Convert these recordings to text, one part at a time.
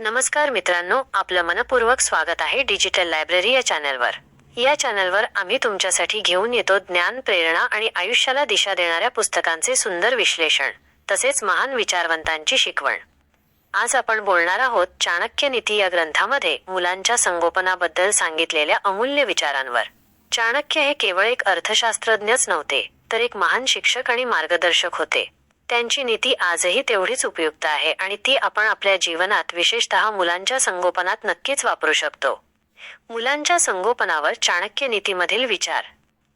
नमस्कार मित्रांनो आपलं मनपूर्वक स्वागत आहे डिजिटल लायब्ररी या चॅनलवर. या चॅनलवर आम्ही तुमच्यासाठी घेऊन येतो ज्ञान प्रेरणा आणि आयुष्याला दिशा देणाऱ्या पुस्तकांचे सुंदर विश्लेषण तसेच महान विचारवंतांची शिकवण. आज आपण बोलणार आहोत चाणक्य नीती या ग्रंथामध्ये मुलांच्या संगोपनाबद्दल सांगितलेल्या अमूल्य विचारांवर. चाणक्य हे केवळ एक अर्थशास्त्रज्ञच नव्हते तर एक महान शिक्षक आणि मार्गदर्शक होते. त्यांची नीती आजही तेवढीच उपयुक्त आहे आणि ती आपण आपल्या जीवनात विशेषतः मुलांच्या संगोपनात नक्कीच वापरू शकतो. मुलांच्या संगोपनावर चाणक्य नीतीमधील विचार.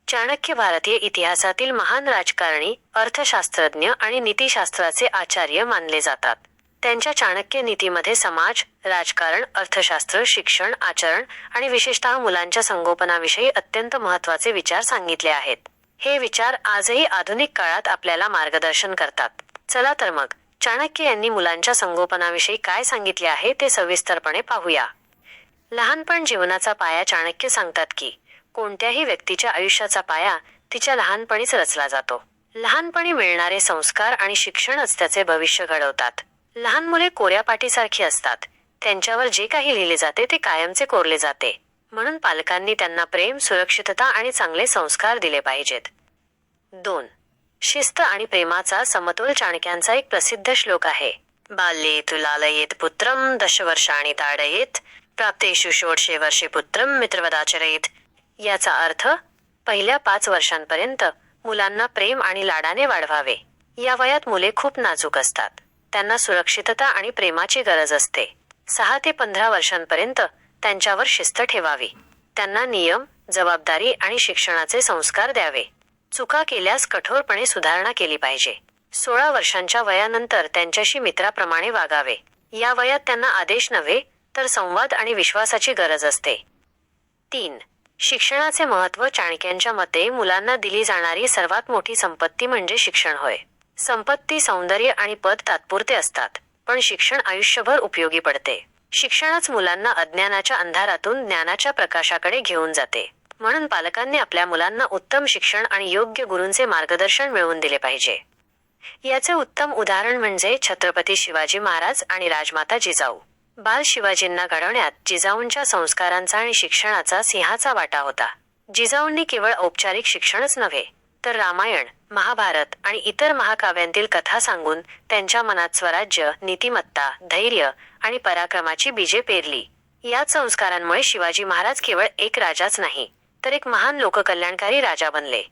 चाणक्य भारतीय इतिहासातील महान राजकारणी अर्थशास्त्रज्ञ आणि नीतिशास्त्राचे आचार्य मानले जातात. त्यांच्या चाणक्य नीतीमध्ये समाज राजकारण अर्थशास्त्र शिक्षण आचरण आणि विशेषतः मुलांच्या संगोपनाविषयी अत्यंत महत्त्वाचे विचार सांगितले आहेत. हे विचार आजही आधुनिक काळात आपल्याला मार्गदर्शन करतात. चला तर मग चाणक्य यांनी मुलांच्या संगोपनाविषयी काय सांगितले आहे ते सविस्तरपणे पाहूया. लहानपण जीवनाचा पाया चाणक्य सांगतात की कोणत्याही व्यक्तीच्या आयुष्याचा पाया तिच्या लहानपणीच रचला जातो. लहानपणी मिळणारे संस्कार आणि शिक्षणच त्याचे भविष्य घडवतात. लहान मुले कोऱ्या पाठीसारखी असतात. त्यांच्यावर जे काही लिहिले जाते ते कायमचे कोरले जाते. म्हणून पालकांनी त्यांना प्रेम सुरक्षितता आणि चांगले संस्कार दिले पाहिजेत. दोन. शिस्त आणि प्रेमाचा समतोल चाणक्यांचा एक प्रसिद्ध श्लोक आहे. बाल्ये तुलालयेत पुत्रम दशवर्षाणि ताडयेत प्राप्तेषु षोडशे वर्षे पुत्रम मित्रवदाचरयेत. याचा अर्थ पहिल्या पाच वर्षांपर्यंत मुलांना प्रेम आणि लाडाने वाढवावे. या वयात मुले खूप नाजूक असतात. त्यांना सुरक्षितता आणि प्रेमाची गरज असते. सहा ते पंधरा वर्षांपर्यंत त्यांच्यावर शिस्त ठेवावी. त्यांना नियम जबाबदारी आणि शिक्षणाचे संस्कार द्यावे. चुका केल्यास कठोरपणे सुधारणा केली पाहिजे. सोळा वर्षांच्या वयानंतर त्यांच्याशी मित्राप्रमाणे वागावे. या वयात त्यांना आदेश नव्हे तर संवाद आणि विश्वासाची गरज असते. तीन. शिक्षणाचे महत्त्व चाणक्यांच्या मते मुलांना दिली जाणारी सर्वात मोठी संपत्ती म्हणजे शिक्षण होय. संपत्ती सौंदर्य आणि पद तात्पुरते असतात पण शिक्षण आयुष्यभर उपयोगी पडते. शिक्षणच मुलांना अज्ञानाच्या अंधारातून ज्ञानाच्या प्रकाशाकडे घेऊन जाते. म्हणून पालकांनी आपल्या मुलांना उत्तम शिक्षण आणि योग्य गुरूंचे मार्गदर्शन मिळवून दिले पाहिजे. याचे उत्तम उदाहरण म्हणजे छत्रपती शिवाजी महाराज आणि राजमाता जिजाऊ. बाल शिवाजींना घडवण्यात जिजाऊंच्या संस्कारांचा आणि शिक्षणाचा सिंहाचा वाटा होता. जिजाऊंनी केवळ औपचारिक शिक्षणच नव्हे तर रामायण महाभारत आणि इतर महाकाव्यांतील कथा सांगून त्यांच्या मनात स्वराज्य नीतिमत्ता धैर्य आणि पराक्रमाची बीजे पेरली. याच संस्कारांमुळे शिवाजी महाराज केवळ एक राजाच नाही तर एक महान लोककल्याणकारी राजा बनले.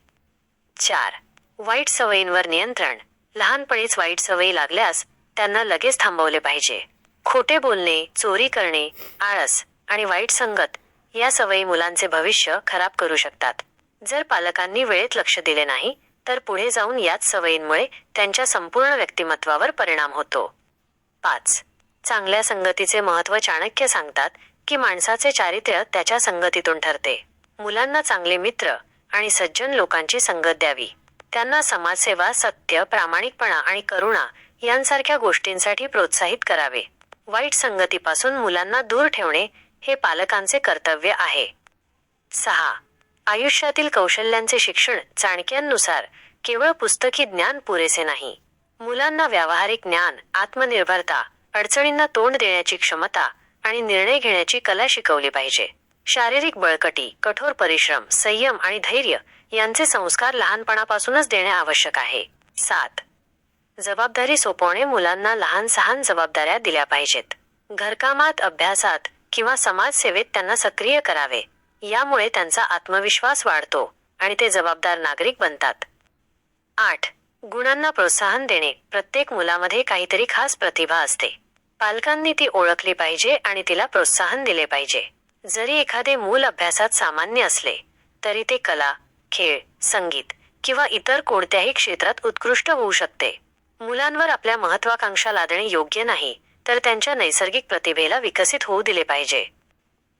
चार. वाईट सवयींवर नियंत्रण. लहानपणीच वाईट सवयी लागल्यास त्यांना लगेच थांबवले पाहिजे. खोटे बोलणे चोरी करणे आळस आणि वाईट संगत या सवयी मुलांचे भविष्य खराब करू शकतात. जर पालकांनी वेळेत लक्ष दिले नाही तर पुढे जाऊन याच सवयींमुळे त्यांच्या संपूर्ण व्यक्तिमत्वावर परिणाम होतो. पाच. चांगल्या संगतीचे महत्त्व चाणक्य सांगतात की माणसाचे चारित्र्य त्याच्या संगतीतून ठरते. मुलांना चांगले मित्र आणि सज्जन लोकांची संगत द्यावी. त्यांना समाजसेवा सत्य प्रामाणिकपणा आणि करुणा यांसारख्या गोष्टींसाठी प्रोत्साहित करावे. वाईट संगतीपासून मुलांना दूर ठेवणे हे पालकांचे कर्तव्य आहे. सहा. आयुष्यातील कौशल्यांचे शिक्षण चाणक्यांनुसार केवळ पुस्तकी ज्ञान पुरेसे नाही. मुलांना व्यावहारिक ज्ञान आत्मनिर्भरता अडचणींना तोंड देण्याची क्षमता आणि निर्णय घेण्याची कला शिकवली पाहिजे. शारीरिक बळकटी कठोर परिश्रम संयम आणि धैर्य यांचे संस्कार लहानपणापासूनच देणे आवश्यक आहे. सात. जबाबदारी सोपवणे मुलांना लहान सहान जबाबदाऱ्या दिल्या पाहिजेत. घरकामात अभ्यासात किंवा समाजसेवेत त्यांना सक्रिय करावे. यामुळे त्यांचा आत्मविश्वास वाढतो आणि ते जबाबदार नागरिक बनतात. आठ. गुणांना प्रोत्साहन देणे. प्रत्येक मुलामध्ये काहीतरी खास प्रतिभा असते. पालकांनी ती ओळखली पाहिजे आणि तिला प्रोत्साहन दिले पाहिजे. जरी एखादे मूल अभ्यासात सामान्य असले तरी ते कला खेळ संगीत किंवा इतर कोणत्याही क्षेत्रात उत्कृष्ट होऊ शकते. मुलांवर आपल्या महत्वाकांक्षा लादणे योग्य नाही तर त्यांच्या नैसर्गिक प्रतिभेला विकसित होऊ दिले पाहिजे.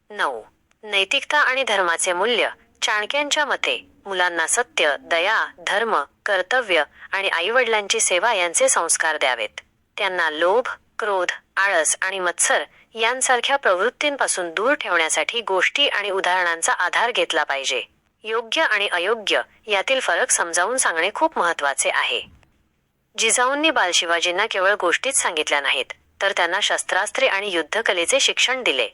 नऊ. नैतिकता आणि धर्माचे मूल्य चाणक्यांच्या मते मुलांना सत्य दया धर्म कर्तव्य आणि आईवडिलांची सेवा यांचे संस्कार द्यावेत. त्यांना लोभ क्रोध आळस आणि मत्सर यांसारख्या प्रवृत्तींपासून दूर ठेवण्यासाठी गोष्टी आणि उदाहरणांचा आधार घेतला पाहिजे. योग्य आणि अयोग्य यातील फरक समजावून सांगणे खूप महत्त्वाचे आहे. जिजाऊंनी बालशिवाजींना केवळ गोष्टीच सांगितल्या नाहीत तर त्यांना शस्त्रास्त्रे आणि युद्धकलेचे शिक्षण दिले.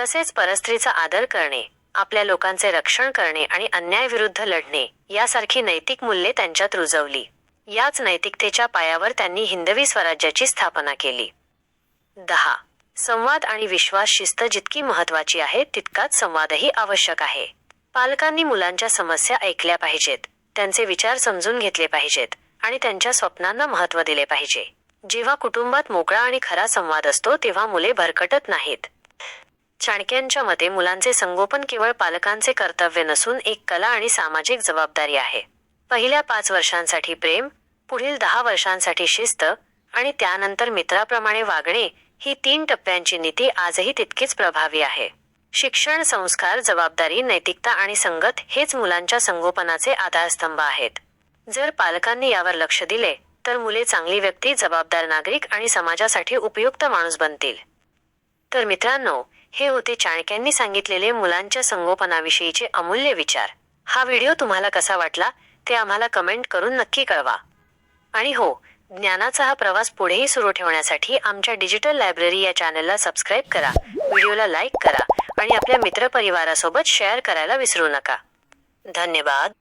तसेच परस्त्रीचा आदर करणे आपल्या लोकांचे रक्षण करणे आणि अन्यायविरुद्ध लढणे यासारखी नैतिक मूल्ये त्यांच्यात रुजवली. याच नैतिकतेच्या पायावर त्यांनी हिंदवी स्वराज्याची स्थापना केली. दहा. संवाद आणि विश्वास शिस्त जितकी महत्वाची आहे तितकाच संवादही आवश्यक आहे. पालकांनी मुलांच्या समस्या ऐकल्या पाहिजेत त्यांचे विचार समजून घेतले पाहिजेत आणि त्यांच्या स्वप्नांना महत्त्व दिले पाहिजे. जेव्हा कुटुंबात मोकळा आणि खरा संवाद असतो तेव्हा मुले भरकटत नाहीत. चाणक्यांच्या मते मुलांचे संगोपन केवळ पालकांचे कर्तव्य नसून एक कला आणि सामाजिक जबाबदारी आहे. पहिल्या पाच वर्षांसाठी प्रेम पुढील दहा वर्षांसाठी शिस्त आणि त्यानंतर मित्राप्रमाणे वागणे ही तीन टप्प्यांची नीती आजही तितकीच प्रभावी आहे. शिक्षण संस्कार जबाबदारी नैतिकता आणि संगत हेच मुलांच्या संगोपनाचे आधारस्तंभ आहेत. जर पालकांनी यावर लक्ष दिले तर मुले चांगली व्यक्ती जबाबदार नागरिक आणि समाजासाठी उपयुक्त माणूस बनतील. तर मित्रांनो हे होते चाणक्यांनी सांगितलेले मुलांच्या संगोपनाविषयीचे अमूल्य विचार. हा व्हिडिओ तुम्हाला कसा वाटला ते आम्हाला कमेंट करून नक्की कळवा. आणि हो ज्ञानाचा हा प्रवास पुढेही सुरू ठेवण्यासाठी आमच्या डिजिटल लायब्ररी या चॅनलला सबस्क्राईब करा व्हिडिओला लाईक करा आणि आपल्या मित्रपरिवारासोबत शेअर करायला विसरू नका. धन्यवाद.